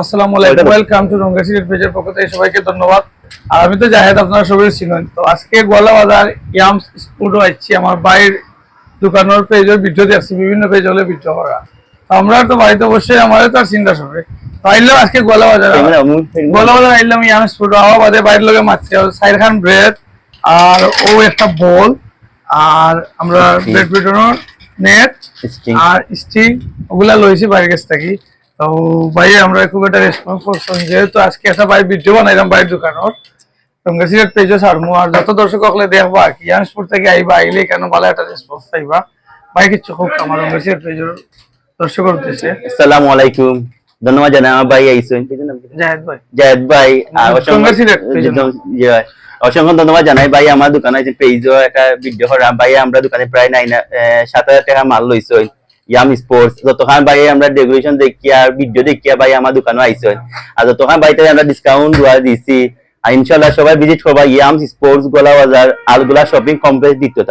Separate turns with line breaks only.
আসসালামু আলাইকুম। Welcome to Ranga পেজের পক্ষ থেকে সবাইকে ধন্যবাদ। আর আমি তো জাহেদ আপনারা সবাই চিনেন। তো আজকে গোয়ালা বাজার ইয়াম স্পুডও আসছি আমার বাইরের দোকানের পেজের ভিডিও দেখছি বিভিন্ন পেজ হলে ভিডিও করা। তো আমরা তো বাড়িতে বসে আমাদের তো আর চিন্তা সবে। তো আইলাম আজকে গোয়ালা বাজার গোয়ালা বাজার আইলাম ইয়াম স্পুডও আওয়া বাদে বাইরের লোকে মারছি সাইর খান ব্রেড আর ও একটা বল আর আমরা ব্রেড বিটানোর নেট আর স্টিং ওগুলা লইছি বাইরের কাছ থেকে। তো ভাই আমরা খুব একটা রেসপন্স করছেন যেহেতু আজকে একটা ভাই ভিডিও বানাইলাম বাইরের দোকানের সঙ্গে সিলেট সারমু আর যত দর্শক হলে দেখবা কি ইয়ানসপুর থেকে আইবা আইলে কেন ভালো একটা রেসপন্স পাইবা? ভাই কিছু হোক আমার সিলেট দর্শক
আসসালামু আলাইকুম। ধন্যবাদ জানাই আমার ভাই আইসেন।
জাহেদ ভাই।
জায়েদ ভাই অসংখ্য
সিলেট
ধন্যবাদ জানাই ভাই আমার দোকানে পেজও একটা ভিডিও ভাই আমরা দোকানে প্রায় নাই না সাত হাজার টাকা মাল লইছই ইয়াম স্পোর্টস যতক্ষণ ভাই আমরা ডেকোরেশন দেখি আর ভিডিও দেখি ভাই আমার দোকানে আইসে আর যতক্ষণ ভাই আমরা ডিসকাউন্ট দেওয়া দিছি, আর ইনশাল্লাহ সবাই ভিজিট করবা ইয়াম স্পোর্টস গোলা বাজার আলগুলা শপিং কমপ্লেক্স দ্বিতীয়